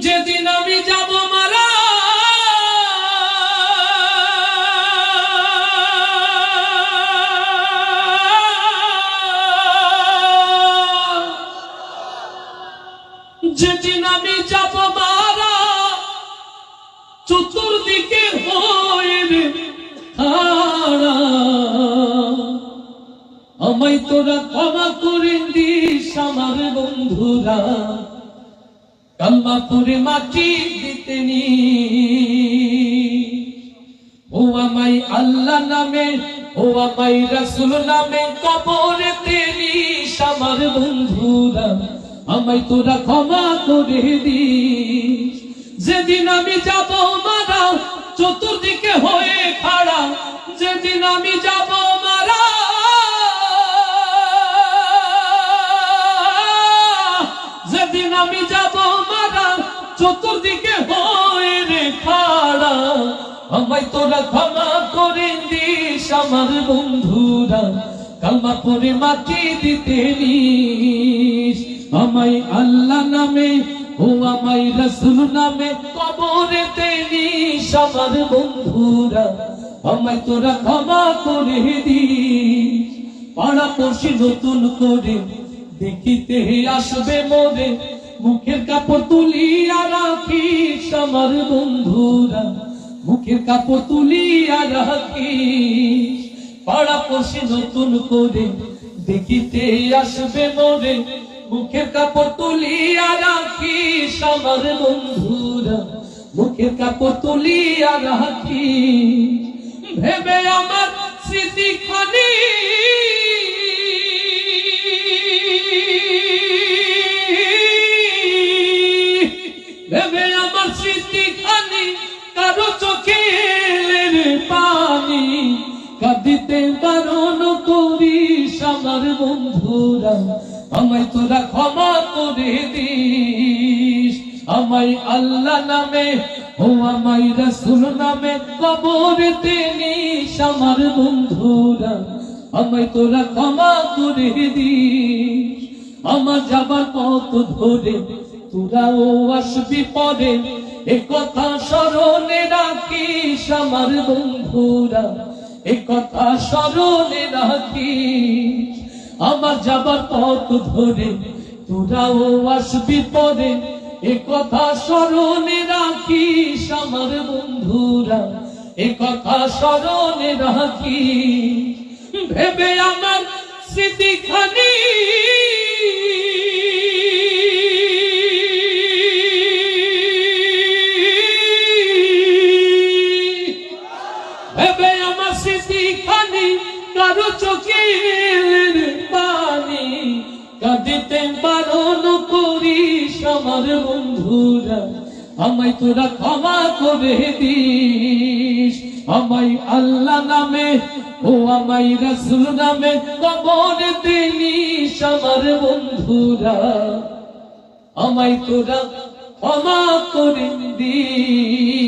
যেদিন আমি যাব মারা, যেদিন আমি যাব মারা, চতুর্দিকে খাড়া। আমায় তোরা ক্ষমা করে দিস আমার বন্ধুরা করে মাটি দিতে নি। ও আমাই আল্লাহ নামে, ও আমাই রাসুল নামে কবরেতে নিস আমার বন্ধুরা। আমায় তোরা ক্ষমা করে দিস। যেদিন আমি যাব মারা চতুর্দিকে হয়ে খাড়া যেদিন আমি যাব মারা যেদিন আমি যাব চতুর্দিকে হয়ে খাড়া। আমায় তোরা ক্ষমা করে দিস আমার বন্ধুরা। কালমা করে মাটি দিতে নিস। আমায় আল্লাহ নামে ও আমায় রসুল নামে কবরেতে নিস আমার বন্ধুরা। আমায় তোরা ক্ষমা করে দিস। পাড়া পড়শি নতুন করে দেখিতে আসবে মোরে। মুখের কাপড় তুলিয়া রাখিস আমার বন্ধুরা। মুখের কাপড় তুলিয়া রাখিস। পাড়া পড়শি নতুন করে দেখিতে আসবে মোরে। মুখের কাপড় তুলিয়া রাখিস আমার বন্ধুরা। মুখের কাপড় তুলিয়া রাখিস। ভেবে আমার স্মৃতি খানি ভেবে আমার স্মৃতি খানি কারও চোখের পানি। কাঁদিতে বারণ করিস আমার বন্ধুরা, আমায় তোরা ক্ষমা করে দিস। আমায় আল্লাহ নামে ও আমায় রসুল নামে কবরেতে নিস আমার বন্ধুরা, আমায় তোরা ক্ষমা করে দিস। আমার যাবার পথ ধরে তোরাও আসবি পরে, এ কথা স্মরণে রাখিস আমার বন্ধুরা, এ কথা স্মরণে রাখিস আমার যাবার পথ ধরে। তোরাও আসবি পরে, এ কথা স্মরণে রাখিস আমার বন্ধুরা, এ কথা স্মরণে রাখিস। ভেবে আমার স্মৃতিখানি কারও চোখের পানি কাঁদিতে বারণ করিস আমার বন্ধুরা। আমায় তোরা ক্ষমা করে দিস। আমায় আল্লাহ নামে ও আমায় রসুল নামে কবর দিনিস আমার বন্ধুরা। আমায় তোরা ক্ষমা করে দিস।